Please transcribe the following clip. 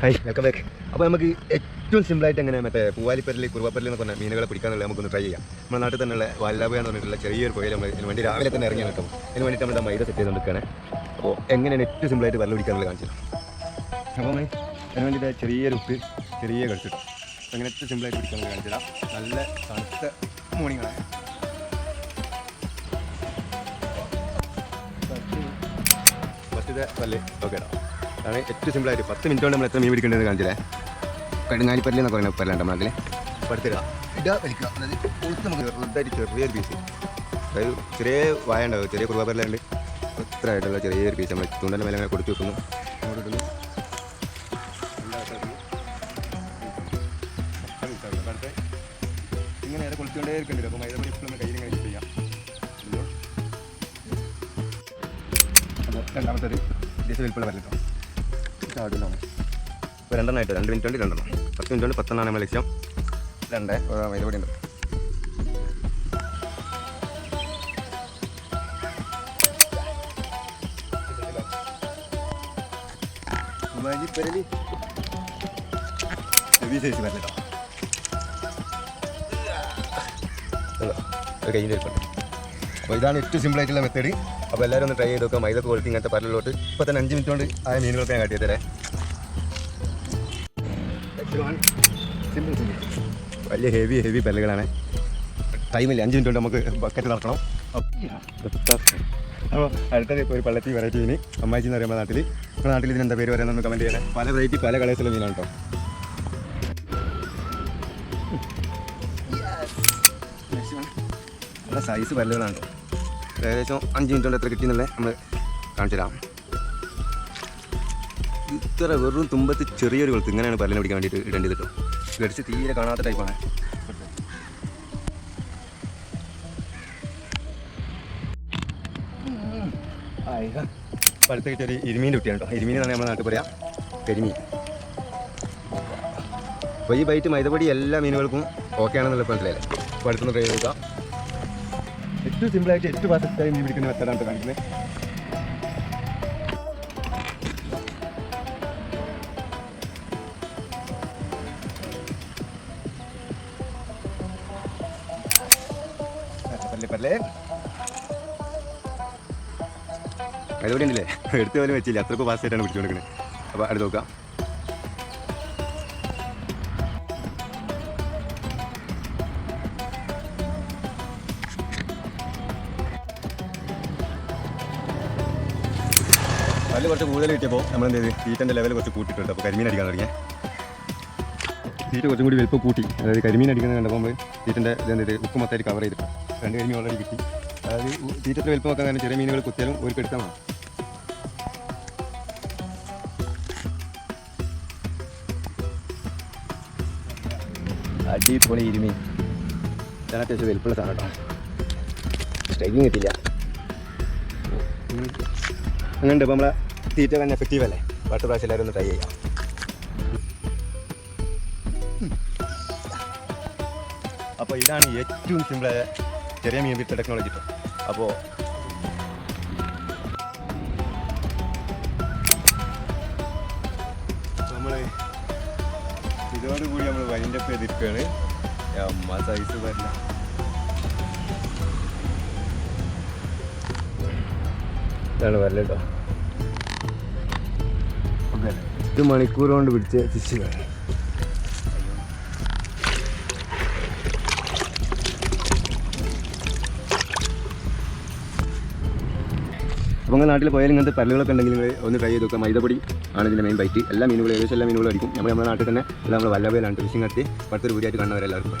Hi welcome back അപ്പോൾ നമുക്ക് ഏറ്റവും സിമ്പിളായിട്ട് എങ്ങനെ മറ്റേ പൂവാലിപ്പരലി കുറുവപ്പരലി എന്നൊക്കെ പറഞ്ഞാൽ മീനുകളെ പിടിക്കാന്നുള്ള നമുക്കൊന്ന് ട്രൈ ചെയ്യാം. നമ്മുടെ നാട്ടിൽ തന്നെയുള്ള വല്ലാബ എന്ന് പറഞ്ഞിട്ടുള്ള ചെറിയൊരു പുഴയിൽ നമ്മൾ ഇതിന് വേണ്ടി രാവിലെ തന്നെ ഇറങ്ങി നിൽക്കും അതിന് വേണ്ടിയിട്ട് നമ്മൾ മൈദ സെറ്റ് ചെയ്ത് നിൽക്കുകയാണ് അപ്പോൾ എങ്ങനെയാണ് ഏറ്റവും സിമ്പിളായിട്ട് വെള്ളം പിടിക്കാന്നുള്ളത് കാണിച്ചത് അപ്പോൾ അതിന് വേണ്ടിയിട്ട് ചെറിയൊരു ഉപ്പ് ചെറിയ കളിച്ചിട്ടോ അങ്ങനെ ഏറ്റവും സിമ്പിളായിട്ട് പിടിക്കാനുള്ള കാണിച്ചിടാം നല്ല തണുത്ത മോർണിംഗാണ് ഫസ്റ്റത്തെ പല്ല് ഓക്കെ ഇടാം അതാണ് ഏറ്റവും സിമ്പിളായിട്ട് പത്ത് മിനിറ്റ് കൊണ്ട് നമ്മൾ എത്ര മീൻ പിടിക്കേണ്ടതെന്ന് കാണിച്ചില്ലേ? കടുങ്ങാലിപ്പല്ല് എന്നൊക്കെ പറയുന്ന പല്ലുണ്ട് നമ്മളതിൽ പടുത്തിടുക. ഇടുക വലിക്കുക. അതായത് കൊളുത്ത് നമുക്ക് ചെറുതായിട്ട് ചെറിയൊരു പീസ് അതായത് ചെറിയ വായ ഉണ്ടാവും ചെറിയ കുറുവാപ്പല്ലുണ്ട് എത്ര ആയിട്ടുള്ള ചെറിയൊരു പീസ് നമ്മൾ ചൂണ്ടന്റെ മേലെ അങ്ങനെ കൊടുത്തു വെക്കുന്നു. അങ്ങോട്ട് ഇടുന്നു ഇങ്ങനെ നേരെ കൊളുത്തുകൊണ്ടേ ഇരിക്കേണ്ടി അപ്പോൾ മൈദപ്പൊടി എപ്പോഴും നമ്മൾ കയ്യിൽ ഇങ്ങനെ ചെയ്യാം. രണ്ടാമത്തെ ഒരു ദിവസം വിൽപ്പുള്ള വരല്ലോ ഇപ്പോൾ രണ്ടെണ്ണം ആയിട്ട് രണ്ട് മിനിറ്റ് കൊണ്ട് രണ്ടെണ്ണം. പത്ത് മിനിറ്റ് കൊണ്ട് പത്തെണ്ണമാണ് നമ്മൾ ലക്ഷ്യം. രണ്ട് മൈദപ്പൊടി ഉണ്ട്. ഇരിപ്പുണ്ട് അപ്പോൾ ഇതാണ് ഏറ്റവും സിമ്പിൾ ആയിട്ടുള്ള മെത്തേഡ് അപ്പോൾ എല്ലാവരും ഒന്ന് ട്രൈ ചെയ്ത് നോക്കാം. മൈദ ക്വാളിറ്റി ഇങ്ങനത്തെ പരലോട്ട്. ഇപ്പോൾ തന്നെ അഞ്ച് മിനിറ്റ് കൊണ്ട് ആ മീനുകളൊക്കെ ഞാൻ കാട്ടിയത് തരാം വലിയ ഹെവി ഹെവി പല്ലുകളാണ്. ടൈമില്ല അഞ്ച് മിനിറ്റ് കൊണ്ട് നമുക്ക് ബക്കറ്റ് നടക്കണം അപ്പോൾ അടുത്തത് ഇപ്പോൾ ഒരു പള്ളത്തി വെറൈറ്റി മീൻ. അമ്മാച്ചി എന്ന് പറയുമ്പോൾ നാട്ടിൽ നമ്മുടെ നാട്ടിൽ ഇതിന് എന്താ പേര് പറയാമെന്ന് കമന്റ് ചെയ്യണേ. പല വെറൈറ്റി പല കളേഴ്സുള്ള മീനാണ് കേട്ടോ നല്ല സൈസ് പല്ലുകളാണ് കേട്ടോ ഏകദേശം അഞ്ച് മിനിറ്റ് കൊണ്ട് എത്ര കിട്ടിയെന്നുള്ളത് നമ്മൾ കാണിച്ചു തരാം. ഇത്ര വെറും തുമ്പത്ത് ചെറിയൊരു കൊളുത്ത് ഇങ്ങനെയാണ് പല്ലിനെ പിടിക്കാൻ വേണ്ടിയിട്ട് ഇടേണ്ടത് കേട്ടോ. ഗടിച്ച് തീരെ കാണാത്ത ടൈപ്പാണ് പഴുത്ത കിട്ടിയ ഒരു ഇരുമീൻ കുട്ടിയാണ് കേട്ടോ. ഇരുമീൻ എന്നാണ് നമ്മുടെ നാട്ടിൽ പറയാം. കരിമീൻ. അപ്പോൾ ഈ ബൈറ്റ് മൈതപ്പൊടി എല്ലാ മീനുകൾക്കും ഓക്കെ ആണെന്നുള്ള മനസ്സിലായില്ലേ? പഴുത്തുനിന്ന് ട്രൈ ഏറ്റവും സിമ്പിളായിട്ട് ഏറ്റവും ഫാസ്റ്റായി മീൻ പിടിക്കുന്ന മെത്തഡാണ് കാണിക്കുന്നത് പല്ലേ ഉണ്ടല്ലേ? എടുത്ത് പോലും വെച്ചില്ല. അത്രക്കും ഫാസ്റ്റ് ആയിട്ടാണ് പിടിച്ചുകൊണ്ടിരിക്കുന്നത് അപ്പോൾ അടുത്ത് നോക്കാം. പല്ല് കുറച്ച് കൂടുതൽ കിട്ടിയപ്പോൾ നമ്മൾ എന്ത് ചെയ്ത്? തീറ്റന്റെ ലെവൽ കുറച്ച് കൂട്ടിയിട്ടുണ്ട് അപ്പോൾ കരിമീൻ അടിക്കാൻ തുടങ്ങിയ. തീറ്റ കുറച്ചും കൂടി വലുപ്പം കൂട്ടി. അതായത് കരിമീൻ അടിക്കുന്നത് കണ്ടപ്പോൾ നമ്മൾ തീറ്റന്റെ ഇതെന്ത് ചെയ്ത്? ഉപ്പ് മൊത്തമായിട്ട് കവർ ചെയ്തിട്ട്. രണ്ട് കരിമീൻ ഓൾറെഡി കിട്ടി. അതായത് തീറ്റത്തിൽ വലുപ്പം വെക്കാൻ കാരണം ചെറിയ മീനുകൾ കുത്തിയാലും ഒരു വേണം. അടിപൊളി ഇരുമീൻ. ഇതാണ് അത്യാവശ്യം വലുപ്പമുള്ള സാധനം കേട്ടോ. സ്ട്രൈക്കിങ് കിട്ടില്ല അങ്ങനെ ഇപ്പോൾ നമ്മളെ തീറ്റ തന്നെ എഫക്റ്റീവ് അല്ലേ? അടുത്ത പ്രാവശ്യം എല്ലാവരും ഒന്ന് ട്രൈ ചെയ്യാം. അപ്പോൾ ഇതാണ് ഏറ്റവും സിമ്പിളായ ചെറിയ മീൻ വിത്ത് ടെക്നോളജി ഇപ്പോൾ അപ്പോൾ നമ്മൾ ഇതോടുകൂടി നമ്മൾ വൈൻഡപ്പ് ചെയ്തിരിക്കുകയാണ്. അമ്മ സൈസ് വരില്ല. ഇതാണ് വരല കേട്ടോ ഒരു മണിക്കൂർ കൊണ്ട് പിടിച്ച ഫിഷ് അപ്പോൾ നിങ്ങൾ നാട്ടിൽ പോയാലും ഇങ്ങനത്തെ പല്ലുകളൊക്കെ ഉണ്ടെങ്കിൽ നിങ്ങൾ ഒന്ന് ട്രൈ ചെയ്ത് മൈദപ്പൊടി ആണ് ഇതിന്റെ മെയിൻ ബൈറ്റ് എല്ലാ മീനുകളും ഏകദേശം എല്ലാ മീനുകളും അടിക്കും. നമ്മൾ നമ്മുടെ നാട്ടിൽ തന്നെ നമ്മൾ വല്ലഭയിലാണ് ഫിഷിംഗ് നടത്തി പടുത്തൊരു വീഡിയോ ആയിട്ട് കാണുന്നവരെല്ലാവർക്കും.